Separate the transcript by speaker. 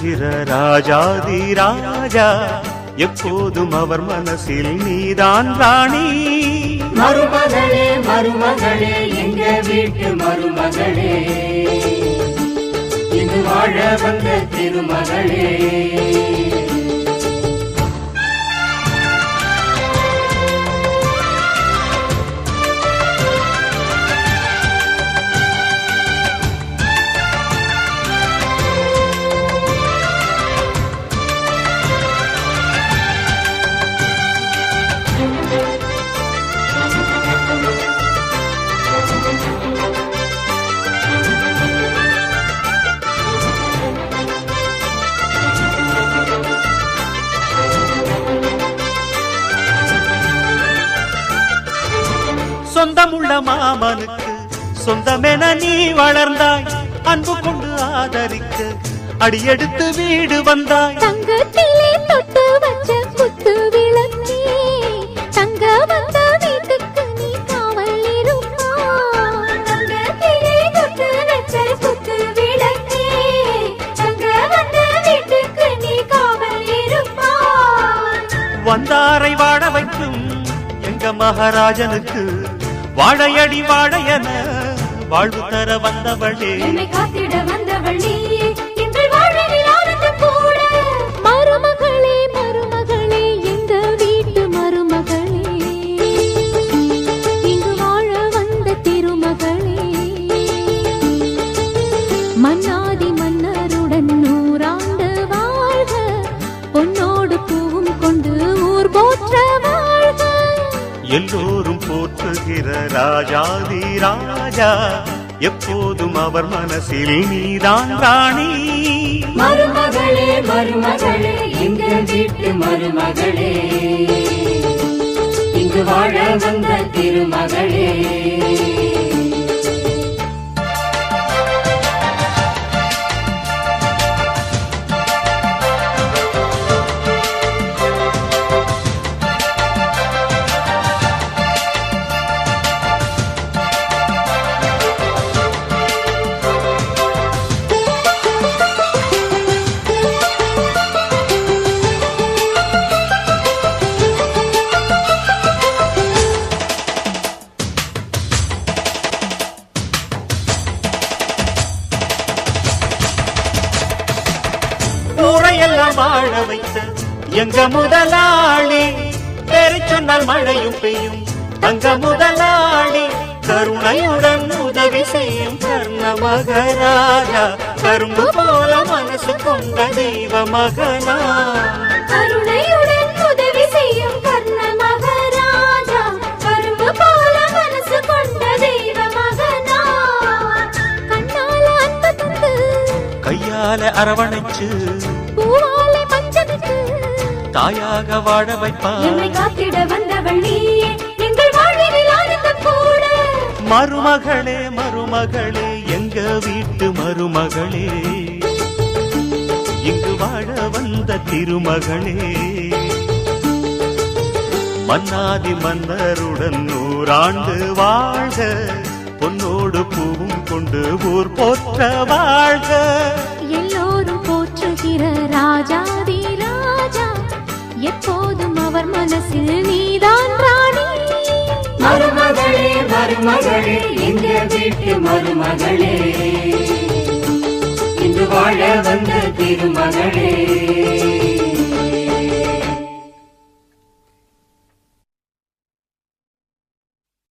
Speaker 1: போற்றுகிற ராஜாதி ராஜா எப்போதும் அவர் மனசில் நீதான் ராணி.
Speaker 2: மருமகளே மருமகளே எங்க வீட்டு மருமகளே? இது வாழ வந்த திருமகளே.
Speaker 1: சொந்தமுள்ள மாமனுக்கு சொந்தமென நீ வளர்ந்தாய். அன்பு கொண்டு ஆதரிக்க அடியெடுத்து வீடு வந்தாய்.
Speaker 3: தங்கத்திலே தொட்டு வச்ச குத்து விளக்கே தங்க வந்த வீட்டுக்கு நீ காவல் இருப்பாய் தங்கத்திலே தொட்டு வச்ச குத்து விளக்கே தங்க வந்த வீட்டுக்கு நீ காவல் இருப்பாய்
Speaker 1: வந்தாரை வாழ வைக்கும் எங்க மகாராஜனுக்கு வாழையடி வாழையன வாழ்வு தர வந்தவளே.
Speaker 3: காத்திட வந்தவள் நீயே எங்கள் வாழ்வில் ஆனந்தம் கூட. மருமகளே மருமகளே எங்க வீட்டு மருமகளே. இங்கு வாழ வந்த திருமகளே. மன்னாதி மன்னருடன் நூறாண்டு வாழ்க. பொன்னோடு பூவும் கொண்டு ஊர் போற்ற வாழ்க.
Speaker 1: எல்லோரும் போற்றுகிற ராஜாதி ராஜா எப்போதும் அவர் மனசில் நீதான் ராணி.
Speaker 2: மருமகளே மருமகளே எங்க வீட்டு மருமகளே? இங்கு வாழ வந்த திருமகளே.
Speaker 1: ஊரையெல்லாம் வாழ வைத்த எங்க முதலாளி பேரை சொன்னால் மழையும் பெய்யும். தங்க முதலாளி கருணையுடன் உதவி செய்யும் கர்ண மகராஜா கரும்பு போல மனசு கொண்ட தெய்வ மகனா.
Speaker 3: கருணையுடன் உதவி செய்யும் கர்ண மகாராஜா கரும்பு போல மனசு கொண்ட தெய்வ மகனா. கண்ணால அன்பு தந்து.
Speaker 1: கையால அரவணைச்சு
Speaker 3: பூவாலை பஞ்சமிட்டு
Speaker 1: தாயாக வாழ வைப்பார்.
Speaker 3: என்னை காத்திட வந்தவள் நீயே எங்கள் வாழ்வில் ஆனந்தம் கூட.
Speaker 1: மருமகளே மருமகளே எங்க வீட்டு மருமகளே? இங்கு வாழ வந்த திருமகளே. மன்னாதி மன்னருடன் நூறாண்டு வாழ்க. பொன்னோடு பூவும் கொண்டு ஊர் போற்ற வாழ்க.
Speaker 3: எல்லோரும் போற்றுகிற ராஜாதி ராஜா. எப்போதும் அவர் மனசில் நீதான் ராணி.
Speaker 2: மருமகளே மருமகளே எங்க வீட்டு மருமகளே? இன்று வாழ வந்த திருமகளே.